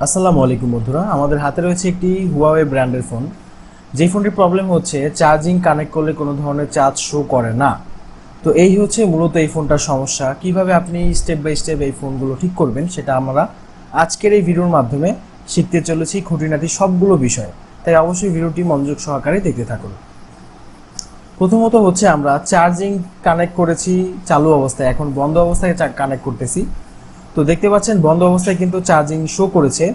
আসসালামু আলাইকুম বন্ধুরা, আমাদের হাতে রয়েছে একটি হুয়াওয়ে ব্র্যান্ডের ফোন যেই ফোনটির প্রবলেম হচ্ছে চার্জিং কানেক্ট করলে কোনো ধরনের চার্জ শো করে না। তো এই হচ্ছে মূলত এই ফোনটার সমস্যা। কীভাবে আপনি স্টেপ বাই স্টেপ এই ফোনগুলো ঠিক করবেন, সেটা আমরা আজকের এই ভিডিওর মাধ্যমে শিখতে চলেছি খুঁটিনাটি সবগুলো বিষয়। তাই অবশ্যই ভিডিওটি মনোযোগ সহকারে দেখতে থাকুন। প্রথমত হচ্ছে আমরা চার্জিং কানেক্ট করেছি, চালু অবস্থায়। এখন বন্ধ অবস্থায় কানেক্ট করতেছি। তো দেখতে পাচ্ছেন, বন্ধ অবস্থায় কিন্তু চার্জিং শো করেছে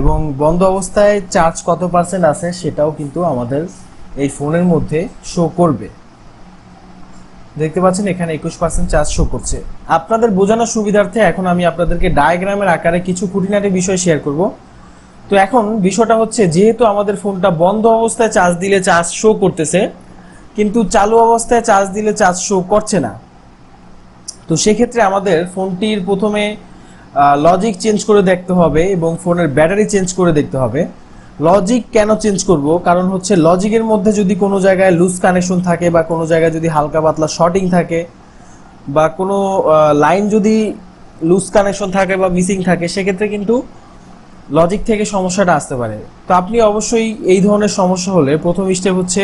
এবং বন্ধ অবস্থায় চার্জ কত পার্সেন্ট আছে সেটাও কিন্তু আমাদের এই ফোনের মধ্যে শো করবে। দেখতে পাচ্ছেন, এখানে একুশ পার্সেন্ট চার্জ শো করছে। আপনাদের বোঝানোর সুবিধার্থে এখন আমি আপনাদেরকে ডায়াগ্রামের আকারে কিছু খুঁটিনাটি বিষয় শেয়ার করব। তো এখন বিষয়টা হচ্ছে, যেহেতু আমাদের ফোনটা বন্ধ অবস্থায় চার্জ দিলে চার্জ শো করতেছে, কিন্তু চালু অবস্থায় চার্জ দিলে চার্জ শো করছে না। তো সেক্ষেত্রে আমাদের ফোনটির প্রথমে লজিক চেঞ্জ করে দেখতে হবে এবং ফোনের ব্যাটারি চেঞ্জ করে দেখতে হবে। লজিক কেন চেঞ্জ করব? কারণ হচ্ছে লজিকের মধ্যে যদি কোনো জায়গায় লুজ কানেকশন থাকে বা কোনো জায়গায় যদি হালকা পাতলা শর্টিং থাকে বা কোনো লাইন যদি লুজ কানেকশন থাকে বা মিসিং থাকে, সেক্ষেত্রে কিন্তু লজিক থেকে সমস্যাটা আসতে পারে। তো আপনি অবশ্যই এই ধরনের সমস্যা হলে প্রথম স্টেপ হচ্ছে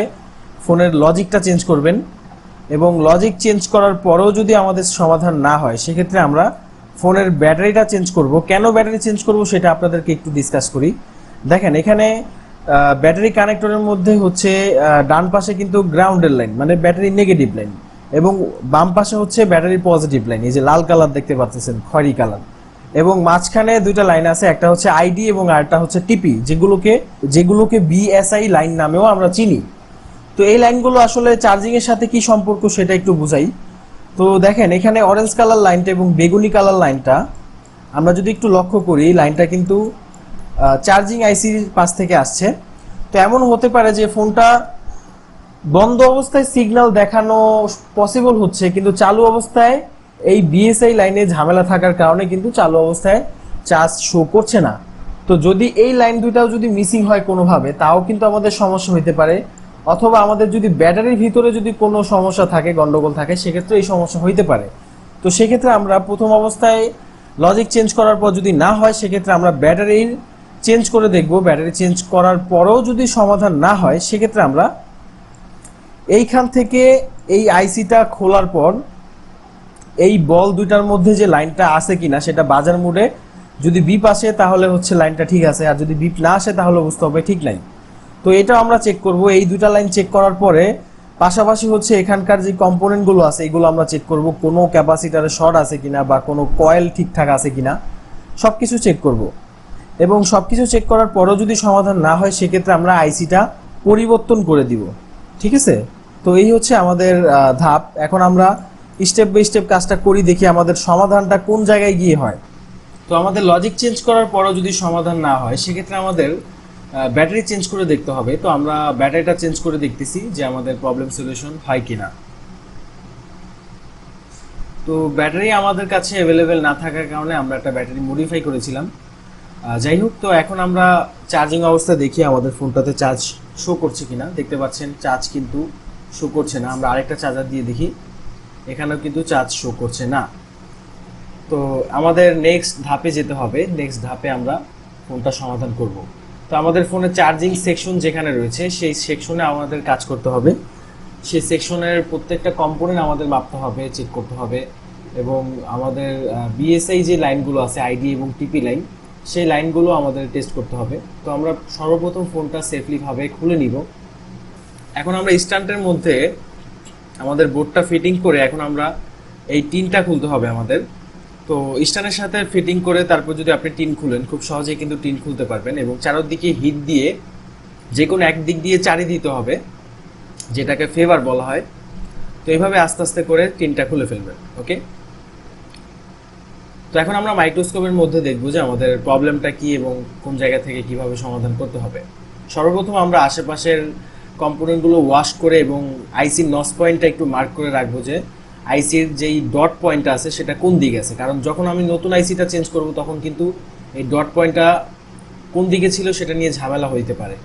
ফোনের লজিকটা চেঞ্জ করবেন। এবং লজিক চেঞ্জ করার পরেও যদি আমাদের সমাধান না হয়, সেক্ষেত্রে আমরা ফোনের ব্যাটারিটা চেঞ্জ করব। কেন ব্যাটারি চেঞ্জ করব সেটা আপনাদেরকে একটু ডিসকাস করি। দেখেন, এখানে ব্যাটারি কানেক্টরের মধ্যে হচ্ছে ডান পাশে কিন্তু গ্রাউন্ডের লাইন মানে ব্যাটারি নেগেটিভ লাইন এবং বাম পাশে হচ্ছে ব্যাটারি পজিটিভ লাইন এই যে লাল কালার দেখতে পাচ্ছেন, খয়েরি কালার এবং মাঝখানে দুইটা লাইন আছে, একটা হচ্ছে আইডি এবং আরেকটা হচ্ছে টিপি যেগুলোকে যেগুলোকে বিএসআই লাইন নামেও আমরা চিনি। তো এই লাইনগুলো আসলে চার্জিং এর সাথে কি সম্পর্ক সেটা একটু বুঝাই। তো দেখেন, এখানে অরেঞ্জ কালার লাইনটা এবং বেগুনি কালার লাইনটা, আমরা যদি একটু লক্ষ্য করি, লাইনটা কিন্তু চার্জিং আইসির পাশ থেকে আসছে। তো এমন হতে পারে যে ফোনটা বন্ধ অবস্থায় সিগন্যাল দেখানো পসিবল হচ্ছে, কিন্তু চালু অবস্থায় এই বিএসআই লাইনে ঝামেলা থাকার কারণে কিন্তু চালু অবস্থায় চার্জ শো করছে না। তো যদি এই লাইন দুটাও যদি মিসিং হয় কোনোভাবে, তাও কিন্তু আমাদের সমস্যা হতে পারে। অথবা আমাদের যদি ব্যাটারির ভিতরে যদি কোনো সমস্যা থাকে, গন্ডগোল থাকে, সেক্ষেত্রে এই সমস্যা হইতে পারে। তো সেক্ষেত্রে আমরা প্রথম অবস্থায় লজিক চেঞ্জ করার পর যদি না হয়, সেক্ষেত্রে আমরা ব্যাটারির চেঞ্জ করে দেখব। ব্যাটারি চেঞ্জ করার পরেও যদি সমাধান না হয়, সেক্ষেত্রে আমরা এইখান থেকে এই আইসিটা খোলার পর এই বল দুইটার মধ্যে যে লাইনটা আছে কিনা, সেটা বাজার মোডে যদি বিপ আসে, তাহলে হচ্ছে লাইনটা ঠিক আছে। আর যদি বিপ না আসে, তাহলে বুঝতে হবে ঠিক লাইন তো এটা আমরা চেক করব। এই দুইটা লাইন চেক করার পরে পাশাপাশি হচ্ছে এখানকার যে কম্পোনেন্টগুলো আছে, এগুলো আমরা চেক করব। কোনো ক্যাপাসিটারে শর্ট আছে কিনা বা কোনো কয়েল ঠিকঠাক আছে কিনা সব কিছু চেক করব। এবং সব কিছু চেক করার পরও যদি সমাধান না হয়, সেক্ষেত্রে আমরা আইসিটা পরিবর্তন করে দিব। ঠিক আছে? তো এই হচ্ছে আমাদের ধাপ। এখন আমরা স্টেপ বাই স্টেপ কাজটা করি, দেখি আমাদের সমাধানটা কোন জায়গায় গিয়ে হয়। তো আমাদের লজিক চেঞ্জ করার পরও যদি সমাধান না হয়, সেক্ষেত্রে আমাদের ব্যাটারি চেঞ্জ করে দেখতে হবে। তো আমরা ব্যাটারিটা চেঞ্জ করে দেখতেছি যে আমাদের প্রবলেম সলিউশন হয় কিনা। তো ব্যাটারি আমাদের কাছে অ্যাভেলেবেল না থাকার কারণে আমরা একটা ব্যাটারি মডিফাই করেছিলাম। যাই হোক, তো এখন আমরা চার্জিং অবস্থা দেখি আমাদের ফোনটাতে চার্জ শো করছে কিনা। দেখতে পাচ্ছেন চার্জ কিন্তু শো করছে না। আমরা আরেকটা চার্জার দিয়ে দেখি। এখানেও কিন্তু চার্জ শো করছে না। তো আমাদের নেক্সট ধাপে যেতে হবে। নেক্সট ধাপে আমরা ফোনটা সমাধান করব। তো আমাদের ফোনে চার্জিং সেকশন যেখানে রয়েছে, সেই সেকশনে আমাদের কাজ করতে হবে। সেই সেকশনের প্রত্যেকটা কম্পোনেন্ট আমাদের মাপতে হবে, চেক করতে হবে এবং আমাদের বিএসআই যে লাইনগুলো আছে আইডি এবং টিপি লাইন, সেই লাইনগুলো আমাদের টেস্ট করতে হবে। তো আমরা সর্বপ্রথম ফোনটা সেফলিভাবে খুলে নিব। এখন আমরা স্ট্যান্ডের মধ্যে আমাদের বোর্ডটা ফিটিং করে এখন আমরা এই টিনটা খুলতে হবে আমাদের। তো স্ট্যান্ডের সাথে ফিটিং করে তারপর যদি আপনি টিন খুলেন, খুব সহজেই কিন্তু টিন খুলতে পারবেন এবং চারদিকে হিট দিয়ে যে কোনো এক দিক দিয়ে চারি দিতে হবে, যেটাকে ফেভার বলা হয়। তো এইভাবে আস্তে আস্তে করে টিনটা খুলে ফেলবেন ওকে তো এখন আমরা মাইক্রোস্কোপের মধ্যে দেখব যে আমাদের প্রবলেমটা কি এবং কোন জায়গা থেকে কীভাবে সমাধান করতে হবে। সর্বপ্রথম আমরা আশেপাশের কম্পোনেন্টগুলো ওয়াশ করে এবং আইসি নস পয়েন্টটা একটু মার্ক করে রাখব যে আইসির যেই ডট পয়েন্টটা আছে, সেটা কোন দিকে আছে? কারণ যখন আমি নতুন আইসিটা চেঞ্জ করব, তখন কিন্তু এই ডট পয়েন্টটা কোন দিকে ছিল সেটা নিয়ে ঝামেলা হইতে পারে।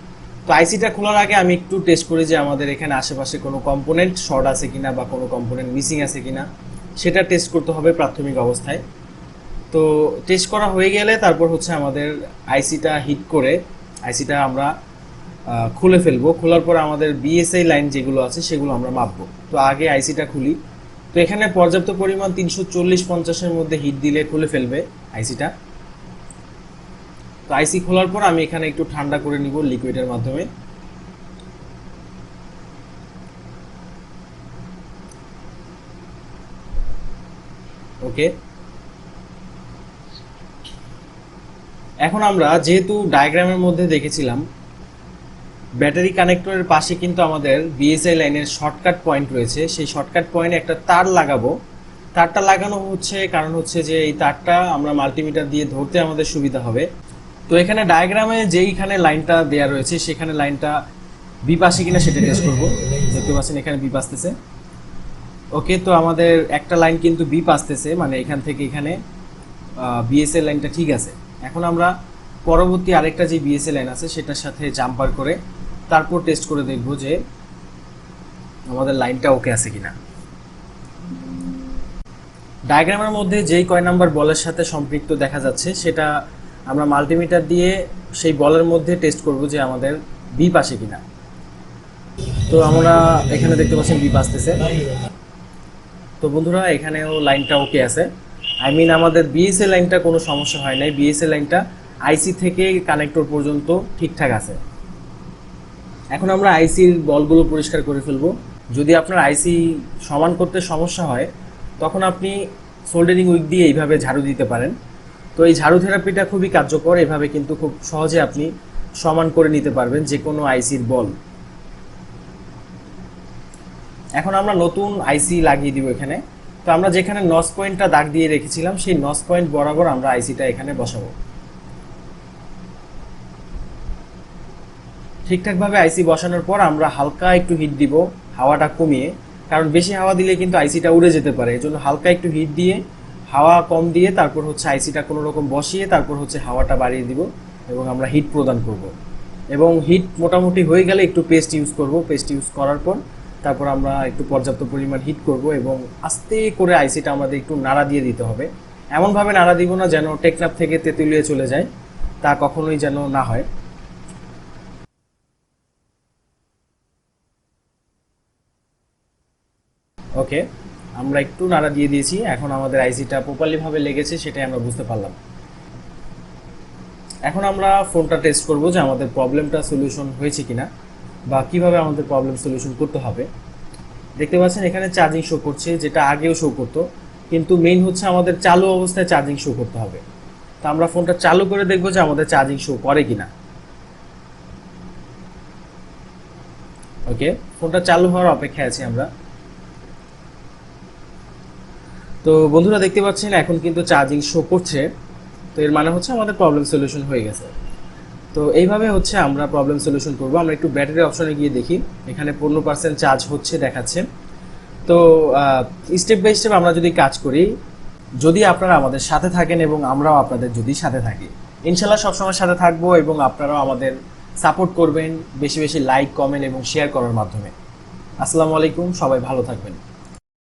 তো আইসিটা খোলার আগে আমি একটু টেস্ট করি যে আমাদের এখানে আশেপাশে কোনো কম্পোনেন্ট শর্ট আছে কিনা বা কোনো কম্পোনেন্ট মিসিং আছে কিনা। সেটা টেস্ট করতে হবে প্রাথমিক অবস্থায়। তো টেস্ট করা হয়ে গেলে তারপর হচ্ছে আমাদের আইসিটা হিট করে আইসিটা আমরা খুলে ফেলব। খোলার পর আমাদের বিএসআই লাইন যেগুলো আছে, সেগুলো আমরা মাপবো। তো আগে আইসিটা খুলি। তো এখানে পর্যাপ্ত পরিমাণ তিনশো চল্লিশ পঞ্চাশের মধ্যে হিট দিলে খুলে ফেলবে আইসিটা তো আইসি খোলার পর আমি এখানে একটু ঠান্ডা করে নিব লিকুইডের মাধ্যমে। ওকে এখন আমরা যেহেতু ডায়াগ্রামের মধ্যে দেখেছিলাম ব্যাটারি কানেক্টরের পাশে কিন্তু আমাদের বিএসআই লাইনের শর্টকাট পয়েন্ট রয়েছে। সেই শর্টকাট পয়েন্টে একটা তার লাগাবো। তারটা লাগানো হচ্ছে, কারণ হচ্ছে যে এই তারটা আমরা মাল্টিমিটার দিয়ে ধরতে আমাদের সুবিধা হবে। তো এখানে ডায়াগ্রামে যেইখানে লাইনটা দেয়া রয়েছে, সেখানে লাইনটা বিপাশে কিনা সেটা টেস্ট করব। দেখতে পাচ্ছেন এখানে বিপ আসতেছে ওকে, তো আমাদের একটা লাইন কিন্তু বিপ আসতেছে মানে এখান থেকে এখানে বিএসএল লাইনটা ঠিক আছে। এখন আমরা পরবর্তী আরেকটা যে বিএসএল লাইন আছে, সেটার সাথে জাম্পার করে তারপর টেস্ট করে দেখব যে আমাদের লাইনটা ওকে আছে কিনা। ডায়াগ্রামের মধ্যে যেই কয় নাম্বার বলের সাথে সম্পৃক্ত দেখা যাচ্ছে, সেটা আমরা মাল্টিমিটার দিয়ে সেই বলের মধ্যে টেস্ট করব যে আমাদের বিপ আসে কিনা। তো আমরা এখানে দেখতে পাচ্ছি বিপ আসতেছে তো বন্ধুরা, এখানেও লাইনটা ওকে আছে। আই মিন আমাদের বিএসএ লাইনটা কোনো সমস্যা হয় নাই। বিএসএ লাইনটা আইসি থেকে কানেক্টর পর্যন্ত ঠিকঠাক আছে। এখন আমরা আইসির বলগুলো পরিষ্কার করে ফেলব। যদি আপনার আইসি সমান করতে সমস্যা হয়, তখন আপনি সোল্ডারিং উইক দিয়ে এইভাবে ঝাড়ু দিতে পারেন। তো এই ঝাড়ু থেরাপিটা খুবই কার্যকর, এভাবে কিন্তু খুব সহজে আপনি সমান করে নিতে পারবেন যে কোনো আইসির বল। এখন আমরা নতুন আইসি লাগিয়ে দিব এখানে। তো আমরা যেখানে নস পয়েন্টটা দাগ দিয়ে রেখেছিলাম, সেই নস পয়েন্ট বরাবর আমরা আইসিটা এখানে বসাবো। ঠিকঠাকভাবে আইসি বসানোর পর আমরা হালকা একটু হিট দিব, হাওয়াটা কমিয়ে। কারণ বেশি হাওয়া দিলে কিন্তু আইসিটা উড়ে যেতে পারে। এই জন্য হালকা একটু হিট দিয়ে, হাওয়া কম দিয়ে তারপর হচ্ছে আইসিটা কোনো রকম বসিয়ে তারপর হচ্ছে হাওয়াটা বাড়িয়ে দিব এবং আমরা হিট প্রদান করব। এবং হিট মোটামুটি হয়ে গেলে একটু পেস্ট ইউজ করব। পেস্ট ইউজ করার পর তারপর আমরা একটু পর্যাপ্ত পরিমাণ হিট করব এবং আস্তে করে আইসিটা আমাদের একটু নাড়া দিয়ে দিতে হবে। এমনভাবে নাড়া দিব না যেন টেকনাপ থেকে তেঁতুলিয়ে চলে যায়, তা কখনোই যেন না হয়। ওকে, আমরা একটু নাড়া দিয়ে দিয়েছি। এখন আমাদের আইসিটা প্রপারলি ভাবে লেগেছে, সেটাই আমরা বুঝতে পারলাম। এখন আমরা ফোনটা টেস্ট করব যে আমাদের প্রবলেমটা সলিউশন হয়েছে কিনা, বা কীভাবে আমাদের প্রবলেম সলিউশন করতে হবে। দেখতে পাচ্ছেন, এখানে চার্জিং শো করছে, যেটা আগেও শো করতো, কিন্তু মেইন হচ্ছে আমাদের চালু অবস্থায় চার্জিং শো করতে হবে। তো আমরা ফোনটা চালু করে দেখব যে আমাদের চার্জিং শো করে কিনা। ওকে, ফোনটা চালু হওয়ার অপেক্ষায় আছি আমরা। তো বন্ধুরা দেখতে পাচ্ছেন, এখন কিন্তু চার্জিং শো করছে। তো এর মানে হচ্ছে আমাদের প্রবলেম সলিউশন হয়ে গেছে। তো এইভাবে হচ্ছে আমরা প্রবলেম সলিউশন করব। আমরা একটু ব্যাটারি অপশনে গিয়ে দেখি। এখানে পনেরো পার্সেন্ট চার্জ হচ্ছে, দেখাচ্ছে। তো স্টেপ বাই স্টেপ আমরা যদি কাজ করি, যদি আপনারা আমাদের সাথে থাকেন এবং আমরাও আপনাদের যদি সাথে থাকি, ইনশাল্লাহ সবসময় সাথে থাকব এবং আপনারাও আমাদের সাপোর্ট করবেন, বেশি বেশি লাইক কমেন্ট এবং শেয়ার করার মাধ্যমে। আসসালামু আলাইকুম, সবাই ভালো থাকবেন।